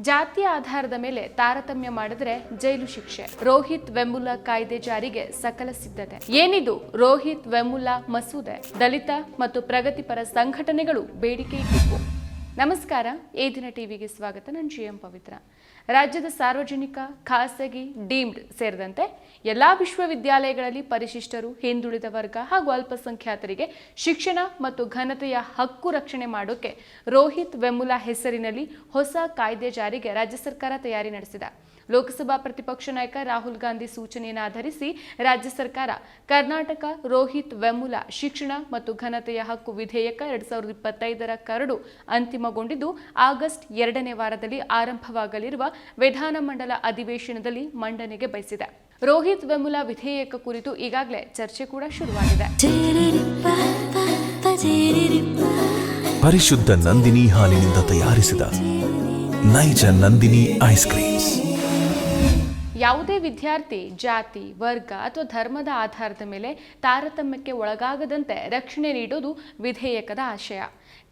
ಜಾತಿಯ ಆಧಾರದ ಮೇಲೆ ತಾರತಮ್ಯ ಮಾಡಿದ್ರೆ ಜೈಲು ಶಿಕ್ಷೆ. ರೋಹಿತ್ ವೆಮುಲಾ ಕಾಯ್ದೆ ಜಾರಿಗೆ ಸಕಲ ಸಿದ್ಧತೆ. ಏನಿದು? ರೋಹಿತ್ ವೆಮುಲಾ ಮಸೂದೆ. ದಲಿತ ಮತ್ತು ಪ್ರಗತಿಪರ ಸಂಘಟನೆಗಳು ಬೇಡಿಕೆ ಇಟ್ಟಿದ್ವು ನಮಸ್ಕಾರ, ಈ ದಿನ ಟಿವಿಗೆ ಸ್ವಾಗತ. ನಾನು ಜಿ ಎಂ ಪವಿತ್ರ. ರಾಜ್ಯದ ಸಾರ್ವಜನಿಕ, ಖಾಸಗಿ, ಡೀಮ್ಡ್ ಸೇರಿದಂತೆ ಎಲ್ಲಾ ವಿಶ್ವವಿದ್ಯಾಲಯಗಳಲ್ಲಿ ಪರಿಶಿಷ್ಟರು, ಹಿಂದುಳಿದ ವರ್ಗ ಹಾಗೂ ಅಲ್ಪಸಂಖ್ಯಾತರಿಗೆ ಶಿಕ್ಷಣ ಮತ್ತು ಘನತೆಯ ಹಕ್ಕು ರಕ್ಷಣೆ ಮಾಡೋಕೆ ರೋಹಿತ್ ವೆಮುಲಾ ಹೆಸರಿನಲ್ಲಿ ಹೊಸ ಕಾಯ್ದೆ ಜಾರಿಗೆ ರಾಜ್ಯ ಸರ್ಕಾರ ತಯಾರಿ ನಡೆಸಿದೆ. ಲೋಕಸಭಾ ಪ್ರತಿಪಕ್ಷ ನಾಯಕ ರಾಹುಲ್ ಗಾಂಧಿ ಸೂಚನೆಯನ್ನು ಆಧರಿಸಿ ರಾಜ್ಯ ಸರ್ಕಾರ ಕರ್ನಾಟಕ ರೋಹಿತ್ ವೆಮುಲಾ ಶಿಕ್ಷಣ ಮತ್ತು ಘನತೆಯ ಹಕ್ಕು ವಿಧೇಯಕ ಎರಡ್ ಸಾವಿರದ ಇಪ್ಪತ್ತೈದರ ಕರಡು ಅಂತಿಮಗೊಂಡಿದ್ದು ಆಗಸ್ಟ್ ಎರಡನೇ ವಾರದಲ್ಲಿ ಆರಂಭವಾಗಲಿರುವ ವಿಧಾನಮಂಡಲ ಅಧಿವೇಶನದಲ್ಲಿ ಮಂಡನೆಗೆ ಬಯಸಿದೆ. ರೋಹಿತ್ ವೆಮುಲಾ ವಿಧೇಯಕ ಕುರಿತು ಈಗಾಗಲೇ ಚರ್ಚೆ ಕೂಡ ಶುರುವಾಗಿದೆ. ಪರಿಶುದ್ಧ ನಂದಿನಿ ಹಾಲಿನಿಂದ ತಯಾರಿಸಿದ ನೈಜ ನಂದಿನಿ ಐಸ್ ಕ್ರೀಮ್ಸ್. ಯಾವುದೇ ವಿದ್ಯಾರ್ಥಿ, ಜಾತಿ, ವರ್ಗ ಅಥವಾ ಧರ್ಮದ ಆಧಾರದ ಮೇಲೆ ತಾರತಮ್ಯಕ್ಕೆ ಒಳಗಾಗದಂತೆ ರಕ್ಷಣೆ ನೀಡೋದು ವಿಧೇಯಕದ ಆಶಯ.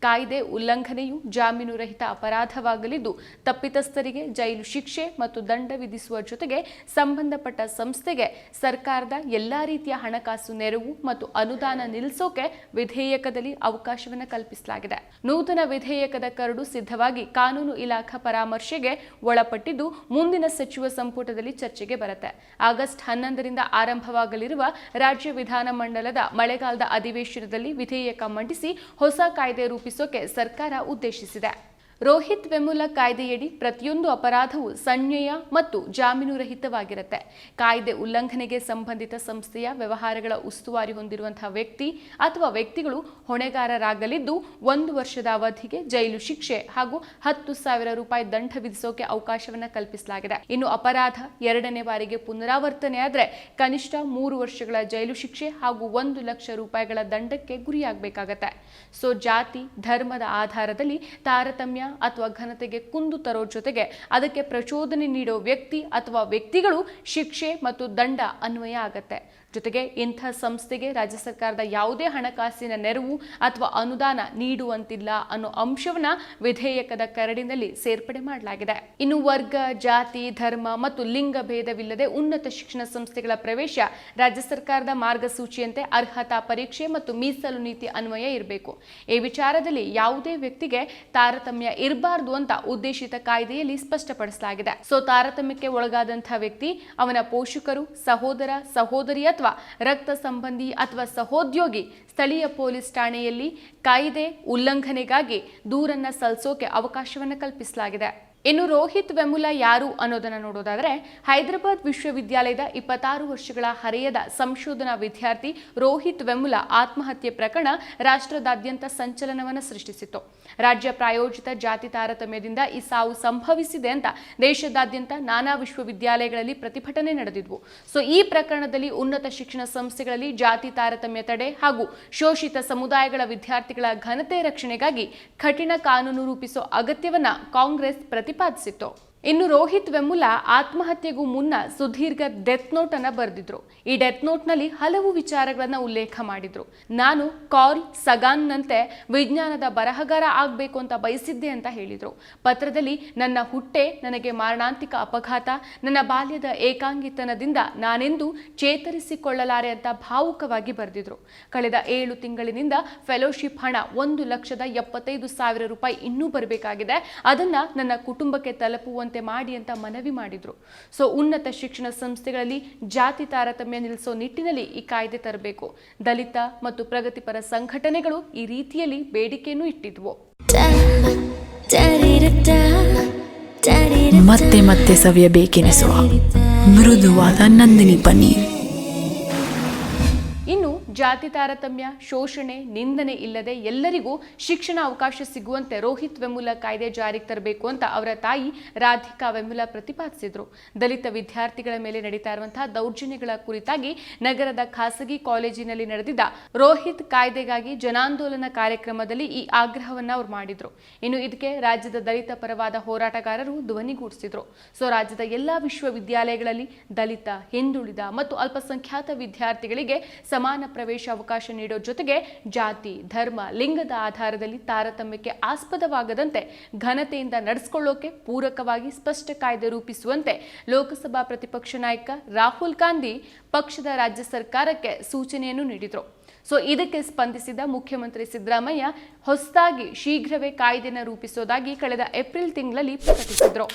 ಕಾಯ್ದೆ ಉಲ್ಲಂಘನೆಯು ಜಾಮೀನು ರಹಿತ ಅಪರಾಧವಾಗಲಿದ್ದು, ತಪ್ಪಿತಸ್ಥರಿಗೆ ಜೈಲು ಶಿಕ್ಷೆ ಮತ್ತು ದಂಡ ವಿಧಿಸುವ ಜೊತೆಗೆ ಸಂಬಂಧಪಟ್ಟ ಸಂಸ್ಥೆಗೆ ಸರ್ಕಾರದ ಎಲ್ಲಾ ರೀತಿಯ ಹಣಕಾಸು ನೆರವು ಮತ್ತು ಅನುದಾನ ನಿಲ್ಲಿಸೋಕೆ ವಿಧೇಯಕದಲ್ಲಿ ಅವಕಾಶವನ್ನು ಕಲ್ಪಿಸಲಾಗಿದೆ. ನೂತನ ವಿಧೇಯಕದ ಕರಡು ಸಿದ್ಧವಾಗಿ ಕಾನೂನು ಇಲಾಖಾ ಪರಾಮರ್ಶೆಗೆ ಒಳಪಟ್ಟಿದ್ದು, ಮುಂದಿನ ಸಚಿವ ಸಂಪುಟದಲ್ಲಿ ಚರ್ಚೆಗೆ ಬರುತ್ತೆ. ಆಗಸ್ಟ್ ಹನ್ನೊಂದರಿಂದ ಆರಂಭವಾಗಲಿರುವ ರಾಜ್ಯ ವಿಧಾನಮಂಡಲದ ಮಳೆಗಾಲದ ಅಧಿವೇಶನದಲ್ಲಿ ವಿಧೇಯಕ ಮಂಡಿಸಿ ಹೊಸ ಕಾಯ್ದೆ ರೂಪಿಸೋಕೆ ಸರ್ಕಾರ ಉದ್ದೇಶಿಸಿದೆ. ರೋಹಿತ್ ವೆಮುಲ ಕಾಯ್ದೆಯಡಿ ಪ್ರತಿಯೊಂದು ಅಪರಾಧವು ಸಂಜ್ಞೆಯ ಮತ್ತು ಜಾಮೀನು ರಹಿತವಾಗಿರುತ್ತೆ. ಕಾಯ್ದೆ ಉಲ್ಲಂಘನೆಗೆ ಸಂಬಂಧಿತ ಸಂಸ್ಥೆಯ ವ್ಯವಹಾರಗಳ ಉಸ್ತುವಾರಿ ಹೊಂದಿರುವಂತಹ ವ್ಯಕ್ತಿ ಅಥವಾ ವ್ಯಕ್ತಿಗಳು ಹೊಣೆಗಾರರಾಗಲಿದ್ದು ಒಂದು ವರ್ಷದ ಅವಧಿಗೆ ಜೈಲು ಶಿಕ್ಷೆ ಹಾಗೂ ಹತ್ತು ಸಾವಿರ ರೂಪಾಯಿ ದಂಡ ವಿಧಿಸೋಕೆ ಅವಕಾಶವನ್ನ ಕಲ್ಪಿಸಲಾಗಿದೆ. ಇನ್ನು ಅಪರಾಧ ಎರಡನೇ ಬಾರಿಗೆ ಪುನರಾವರ್ತನೆ ಆದ್ರೆ ಕನಿಷ್ಠ ಮೂರು ವರ್ಷಗಳ ಜೈಲು ಶಿಕ್ಷೆ ಹಾಗೂ ಒಂದು ಲಕ್ಷ ರೂಪಾಯಿಗಳ ದಂಡಕ್ಕೆ ಗುರಿಯಾಗಬೇಕಾಗತ್ತೆ. ಸೊ ಜಾತಿ, ಧರ್ಮದ ಆಧಾರದಲ್ಲಿ ತಾರತಮ್ಯ ಅಥವಾ ಘನತೆಗೆ ಕುಂದು ತರೋ ಜೊತೆಗೆ ಅದಕ್ಕೆ ಪ್ರಚೋದನೆ ನೀಡೋ ವ್ಯಕ್ತಿ ಅಥವಾ ವ್ಯಕ್ತಿಗಳು ಶಿಕ್ಷೆ ಮತ್ತು ದಂಡ ಅನ್ವಯ ಆಗತ್ತೆ. ಜೊತೆಗೆ ಇಂಥ ಸಂಸ್ಥೆಗೆ ರಾಜ್ಯ ಸರ್ಕಾರದ ಯಾವುದೇ ಹಣಕಾಸಿನ ನೆರವು ಅಥವಾ ಅನುದಾನ ನೀಡುವಂತಿಲ್ಲ ಅನ್ನೋ ಅಂಶವನ್ನ ವಿಧೇಯಕದ ಕರಡಿನಲ್ಲಿ ಸೇರ್ಪಡೆ ಮಾಡಲಾಗಿದೆ. ಇನ್ನು ವರ್ಗ, ಜಾತಿ, ಧರ್ಮ ಮತ್ತು ಲಿಂಗ ಭೇದವಿಲ್ಲದೆ ಉನ್ನತ ಶಿಕ್ಷಣ ಸಂಸ್ಥೆಗಳ ಪ್ರವೇಶ ರಾಜ್ಯ ಸರ್ಕಾರದ ಮಾರ್ಗಸೂಚಿಯಂತೆ ಅರ್ಹತಾ ಪರೀಕ್ಷೆ ಮತ್ತು ಮೀಸಲು ನೀತಿ ಅನ್ವಯ ಇರಬೇಕು. ಈ ವಿಚಾರದಲ್ಲಿ ಯಾವುದೇ ವ್ಯಕ್ತಿಗೆ ತಾರತಮ್ಯ ಇರಬಾರದು ಅಂತ ಉದ್ದೇಶಿತ ಕಾಯ್ದೆಯಲ್ಲಿ ಸ್ಪಷ್ಟಪಡಿಸಲಾಗಿದೆ. ಸೊ ತಾರತಮ್ಯಕ್ಕೆ ಒಳಗಾದಂತಹ ವ್ಯಕ್ತಿ ಅವನ ಪೋಷಕರು, ಸಹೋದರ, ಸಹೋದರಿ ಅಥವಾ ರಕ್ತ ಸಂಬಂಧಿ ಅಥವಾ ಸಹೋದ್ಯೋಗಿ ಸ್ಥಳೀಯ ಪೊಲೀಸ್ ಠಾಣೆಯಲ್ಲಿ ಕಾಯ್ದೆ ಉಲ್ಲಂಘನೆಗಾಗಿ ದೂರನ್ನ ಸಲ್ಲಿಸೋಕೆ ಅವಕಾಶವನ್ನು ಕಲ್ಪಿಸಲಾಗಿದೆ. ಇನ್ನು ರೋಹಿತ್ ವೆಮುಲ ಯಾರು ಅನ್ನೋದನ್ನ ನೋಡೋದಾದ್ರೆ ಹೈದರಾಬಾದ್ ವಿಶ್ವವಿದ್ಯಾಲಯದ ಇಪ್ಪತ್ತಾರು ವರ್ಷಗಳ ಹರೆಯದ ಸಂಶೋಧನಾ ವಿದ್ಯಾರ್ಥಿ ರೋಹಿತ್ ವೆಮುಲ ಆತ್ಮಹತ್ಯೆ ಪ್ರಕರಣ ರಾಷ್ಟ್ರದಾದ್ಯಂತ ಸಂಚಲನವನ್ನು ಸೃಷ್ಟಿಸಿತ್ತು. ರಾಜ್ಯ ಪ್ರಾಯೋಜಿತ ಜಾತಿ ತಾರತಮ್ಯದಿಂದ ಈ ಸಾವು ಸಂಭವಿಸಿದೆ ಅಂತ ದೇಶದಾದ್ಯಂತ ನಾನಾ ವಿಶ್ವವಿದ್ಯಾಲಯಗಳಲ್ಲಿ ಪ್ರತಿಭಟನೆ ನಡೆದಿದ್ವು. ಸೊ, ಈ ಪ್ರಕರಣದಲ್ಲಿ ಉನ್ನತ ಶಿಕ್ಷಣ ಸಂಸ್ಥೆಗಳಲ್ಲಿ ಜಾತಿ ತಾರತಮ್ಯ ತಡೆ ಹಾಗೂ ಶೋಷಿತ ಸಮುದಾಯಗಳ ವಿದ್ಯಾರ್ಥಿಗಳ ಘನತೆ ರಕ್ಷಣೆಗಾಗಿ ಕಠಿಣ ಕಾನೂನು ರೂಪಿಸೋ ಅಗತ್ಯವನ್ನ ಕಾಂಗ್ರೆಸ್ ಪ್ರತಿಪಾದಿಸಿತ್ತು ಇನ್ನು ರೋಹಿತ್ ವೆಮುಲಾ ಆತ್ಮಹತ್ಯೆಗೂ ಮುನ್ನ ಸುದೀರ್ಘ ಡೆತ್ ನೋಟ್ ಅನ್ನ ಬರೆದಿದ್ರು. ಈ ಡೆತ್ ನೋಟ್ನಲ್ಲಿ ಹಲವು ವಿಚಾರಗಳನ್ನ ಉಲ್ಲೇಖ ಮಾಡಿದ್ರು. ನಾನು ಕಾರ್ಲ್ ಸಗಾನ್ನಂತೆ ವಿಜ್ಞಾನದ ಬರಹಗಾರ ಆಗ್ಬೇಕು ಅಂತ ಬಯಸಿದ್ದೆ ಅಂತ ಹೇಳಿದ್ರು. ಪತ್ರದಲ್ಲಿ ನನ್ನ ಹುಟ್ಟೆ, ನನಗೆ ಮಾರಣಾಂತಿಕ ಅಪಘಾತ, ನನ್ನ ಬಾಲ್ಯದ ಏಕಾಂಗಿತನದಿಂದ ನಾನೆಂದು ಚೇತರಿಸಿಕೊಳ್ಳಲಾರೆ ಅಂತ ಭಾವುಕವಾಗಿ ಬರೆದಿದ್ರು. ಕಳೆದ ಏಳು ತಿಂಗಳಿನಿಂದ ಫೆಲೋಶಿಪ್ ಹಣ ಒಂದು ಲಕ್ಷದ ಎಪ್ಪತ್ತೈದು ಸಾವಿರ ರೂಪಾಯಿ ಇನ್ನೂ ಬರಬೇಕಾಗಿದೆ. ಅದನ್ನ ನನ್ನ ಕುಟುಂಬಕ್ಕೆ ತಲುಪುವಂತೆ ಮಾಡಿ ಅಂತ ಮನವಿ ಮಾಡಿದ್ರು. ಸೊ ಉನ್ನತ ಶಿಕ್ಷಣ ಸಂಸ್ಥೆಗಳಲ್ಲಿ ಜಾತಿ ತಾರತಮ್ಯ ನಿಲ್ಲಿಸೋ ನಿಟ್ಟಿನಲ್ಲಿ ಈ ಕಾಯ್ದೆ ತರಬೇಕು. ದಲಿತ ಮತ್ತು ಪ್ರಗತಿಪರ ಸಂಘಟನೆಗಳು ಈ ರೀತಿಯಲ್ಲಿ ಬೇಡಿಕೆಯನ್ನು ಇಟ್ಟಿದ್ವು. ಮತ್ತೆ ಮತ್ತೆ ಸವಿಯಬೇಕೆನಿಸುವ ಮೃದುವಾದ ನಂದಿನಿ ಪನ್ನೀರ್. ಜಾತಿ ತಾರತಮ್ಯ, ಶೋಷಣೆ, ನಿಂದನೆ ಇಲ್ಲದೆ ಎಲ್ಲರಿಗೂ ಶಿಕ್ಷಣ ಅವಕಾಶ ಸಿಗುವಂತೆ ರೋಹಿತ್ ವೆಮುಲ ಕಾಯ್ದೆ ಜಾರಿಗೆ ತರಬೇಕು ಅಂತ ಅವರ ತಾಯಿ ರಾಧಿಕಾ ವೆಮುಲ ಪ್ರತಿಪಾದಿಸಿದ್ರು. ದಲಿತ ವಿದ್ಯಾರ್ಥಿಗಳ ಮೇಲೆ ನಡೀತಾ ಇರುವಂತಹ ದೌರ್ಜನ್ಯಗಳ ಕುರಿತಾಗಿ ನಗರದ ಖಾಸಗಿ ಕಾಲೇಜಿನಲ್ಲಿ ನಡೆದಿದ್ದ ರೋಹಿತ್ ಕಾಯ್ದೆಗಾಗಿ ಜನಾಂದೋಲನ ಕಾರ್ಯಕ್ರಮದಲ್ಲಿ ಈ ಆಗ್ರಹವನ್ನ ಅವರು ಮಾಡಿದ್ರು. ಇನ್ನು ಇದಕ್ಕೆ ರಾಜ್ಯದ ದಲಿತ ಪರವಾದ ಹೋರಾಟಗಾರರು ಧ್ವನಿಗೂಡಿಸಿದ್ರು ಸೊ, ರಾಜ್ಯದ ಎಲ್ಲಾ ವಿಶ್ವವಿದ್ಯಾಲಯಗಳಲ್ಲಿ ದಲಿತ, ಹಿಂದುಳಿದ ಮತ್ತು ಅಲ್ಪಸಂಖ್ಯಾತ ವಿದ್ಯಾರ್ಥಿಗಳಿಗೆ ಸಮಾನ ಪ್ರವೇಶ ಅವಕಾಶ ನೀಡೋ ಜೊತೆಗೆ ಜಾತಿ, ಧರ್ಮ, ಲಿಂಗದ ಆಧಾರದಲ್ಲಿ ತಾರತಮ್ಯಕ್ಕೆ ಆಸ್ಪದವಾಗದಂತೆ ಘನತೆಯಿಂದ ನಡೆಸಿಕೊಳ್ಳೋಕೆ ಪೂರಕವಾಗಿ ಸ್ಪಷ್ಟ ಕಾಯ್ದೆ ರೂಪಿಸುವಂತೆ ಲೋಕಸಭಾ ಪ್ರತಿಪಕ್ಷ ನಾಯಕ ರಾಹುಲ್ ಗಾಂಧಿ ಪಕ್ಷದ ರಾಜ್ಯ ಸರ್ಕಾರಕ್ಕೆ ಸೂಚನೆಯನ್ನು ನೀಡಿದರು. ಸೊ, ಇದಕ್ಕೆ ಸ್ಪಂದಿಸಿದ ಮುಖ್ಯಮಂತ್ರಿ ಸಿದ್ದರಾಮಯ್ಯ ಹೊಸದಾಗಿ ಶೀಘ್ರವೇ ಕಾಯ್ದೆನ ರೂಪಿಸೋದಾಗಿ ಕಳೆದ ಏಪ್ರಿಲ್ ತಿಂಗಳಲ್ಲಿ ಪ್ರಕಟಿಸಿದ್ರು.